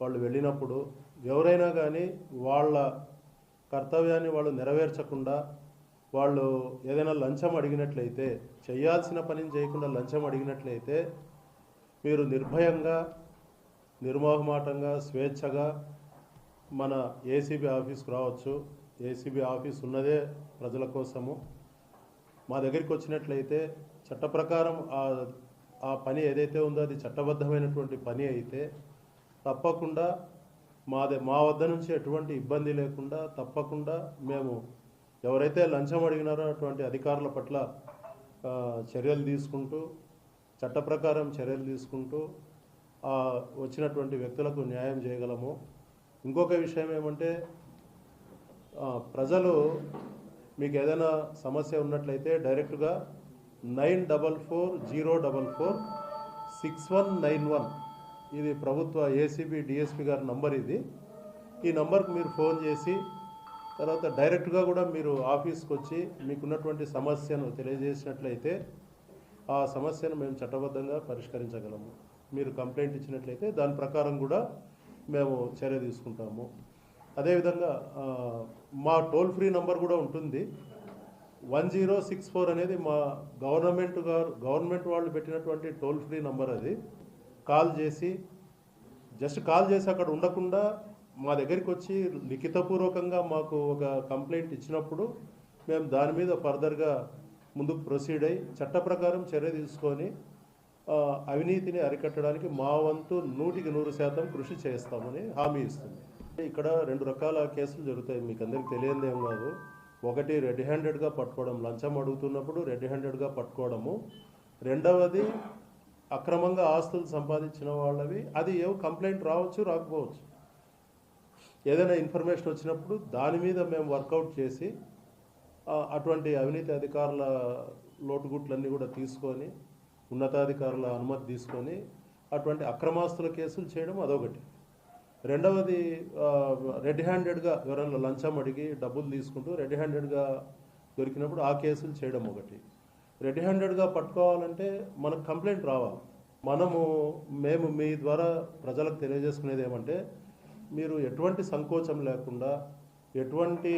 వాళ్ళు వెళ్ళినప్పుడు ఎవరైనా కానీ వాళ్ళ కర్తవ్యాన్ని వాళ్ళు నెరవేర్చకుండా వాళ్ళు ఏదైనా లంచం అడిగినట్లయితే చేయాల్సిన పనిని చేయకుండా లంచం అడిగినట్లయితే మీరు నిర్భయంగా నిర్మోహమాటంగా స్వేచ్ఛగా మన ఏసీబీ ఆఫీస్కు రావచ్చు. ఏసీబీ ఆఫీస్ ఉన్నదే ప్రజల కోసము. మా దగ్గరికి వచ్చినట్లయితే చట్ట ప్రకారం ఆ ఆ పని ఏదైతే ఉందో అది చట్టబద్ధమైనటువంటి పని అయితే తప్పకుండా మాది మా వద్ద నుంచి ఎటువంటి ఇబ్బంది లేకుండా తప్పకుండా మేము ఎవరైతే లంచం అడిగినారో అటువంటి అధికారుల పట్ల చర్యలు తీసుకుంటూ చట్ట ప్రకారం చర్యలు తీసుకుంటూ వచ్చినటువంటి వ్యక్తులకు న్యాయం చేయగలము. ఇంకొక విషయం ఏమంటే ప్రజలు మీకు ఏదైనా సమస్య ఉన్నట్లయితే డైరెక్ట్గా nine double four zero double four six one nine one ఇది ప్రభుత్వ ఏసీబీ డిఎస్పీ గారి నంబర్ ఇది. ఈ నంబర్కి మీరు ఫోన్ చేసి తర్వాత డైరెక్ట్గా కూడా మీరు ఆఫీస్కి వచ్చి మీకున్నటువంటి సమస్యను తెలియజేసినట్లయితే ఆ సమస్యను మేము చట్టబద్ధంగా పరిష్కరించగలము. మీరు కంప్లైంట్ ఇచ్చినట్లయితే దాని ప్రకారం కూడా మేము చర్య తీసుకుంటాము. అదేవిధంగా మా టోల్ ఫ్రీ నంబర్ కూడా ఉంటుంది. వన్ జీరో సిక్స్ ఫోర్ అనేది మా గవర్నమెంట్ గారు గవర్నమెంట్ వాళ్ళు పెట్టినటువంటి టోల్ ఫ్రీ నంబర్ అది. కాల్ చేసి జస్ట్ కాల్ చేసి అక్కడ ఉండకుండా మా దగ్గరికి వచ్చి లిఖితపూర్వకంగా మాకు ఒక కంప్లైంట్ ఇచ్చినప్పుడు మేము దాని మీద ఫర్దర్గా ముందుకు ప్రొసీడ్ అయ్యి చట్ట ప్రకారం చర్య తీసుకొని అవినీతిని అరికట్టడానికి మా వంతు నూటికి నూరు శాతం కృషి చేస్తామని హామీ ఇస్తుంది. ఇక్కడ రెండు రకాల కేసులు జరుగుతాయి. మీకు అందరికి తెలియదు ఏం కాదు. ఒకటి రెడ్ హ్యాండెడ్గా పట్టుకోవడం లంచం అడుగుతున్నప్పుడు రెడ్ హ్యాండెడ్గా పట్టుకోవడము. రెండవది అక్రమంగా ఆస్తులు సంపాదించిన వాళ్ళవి. అది ఏవో కంప్లైంట్ రావచ్చు రాకపోవచ్చు. ఏదైనా ఇన్ఫర్మేషన్ వచ్చినప్పుడు దాని మీద మేము వర్కౌట్ చేసి అటువంటి అవినీతి అధికారుల లోటుగుట్లన్నీ కూడా తీసుకొని ఉన్నతాధికారుల అనుమతి తీసుకొని అటువంటి అక్రమాస్తుల కేసులు చేయడం అదొకటి. రెండవది రెడ్ హ్యాండెడ్గా ఎవరైనా లంచం అడిగి డబ్బులు తీసుకుంటూ రెడ్ హ్యాండెడ్గా దొరికినప్పుడు ఆ కేసులు చేయడం ఒకటి. రెడీ హ్యాండెడ్గా పట్టుకోవాలంటే మనకు కంప్లైంట్ రావాలి. మనము మేము మీ ద్వారా ప్రజలకు తెలియజేసుకునేది ఏమంటే మీరు ఎటువంటి సంకోచం లేకుండా ఎటువంటి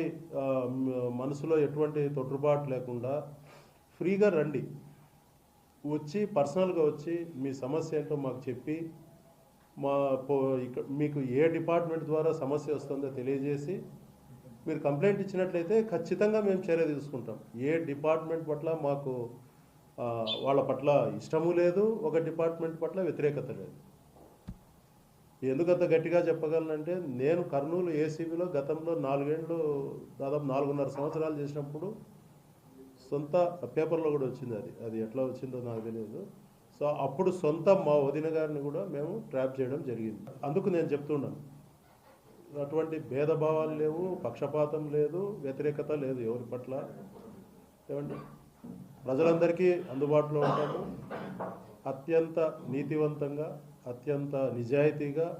మనసులో ఎటువంటి తొట్టుబాటు లేకుండా ఫ్రీగా రండి. వచ్చి పర్సనల్గా వచ్చి మీ సమస్య ఏంటో మాకు చెప్పి మా మీకు ఏ డిపార్ట్మెంట్ ద్వారా సమస్య వస్తుందో తెలియజేసి మీరు కంప్లైంట్ ఇచ్చినట్లయితే ఖచ్చితంగా మేము చర్య తీసుకుంటాం. ఏ డిపార్ట్మెంట్ పట్ల మాకు వాళ్ళ పట్ల ఇష్టము లేదు ఒక డిపార్ట్మెంట్ పట్ల వ్యతిరేకత లేదు. ఎందుకంత గట్టిగా చెప్పగలనంటే నేను కర్నూలు ఏసీబీలో గతంలో నాలుగేళ్ళు దాదాపు నాలుగున్నర సంవత్సరాలు చేసినప్పుడు సొంత పేపర్లో కూడా వచ్చింది అది. అది ఎట్లా వచ్చిందో నాకు తెలియదు. సో అప్పుడు సొంత మా వదిన గారిని కూడా మేము ట్రాప్ చేయడం జరిగింది. అందుకు నేను చెప్తున్నాను. అటువంటి భేదభావాలు లేవు పక్షపాతం లేదు వ్యతిరేకత లేదు ఎవరి పట్ల. ఏమండి? ప్రజలందరికీ అందుబాటులో ఉంటాము. అత్యంత నీతివంతంగా అత్యంత నిజాయితీగా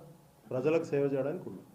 ప్రజలకు సేవ చేయడానికి ఉన్నాం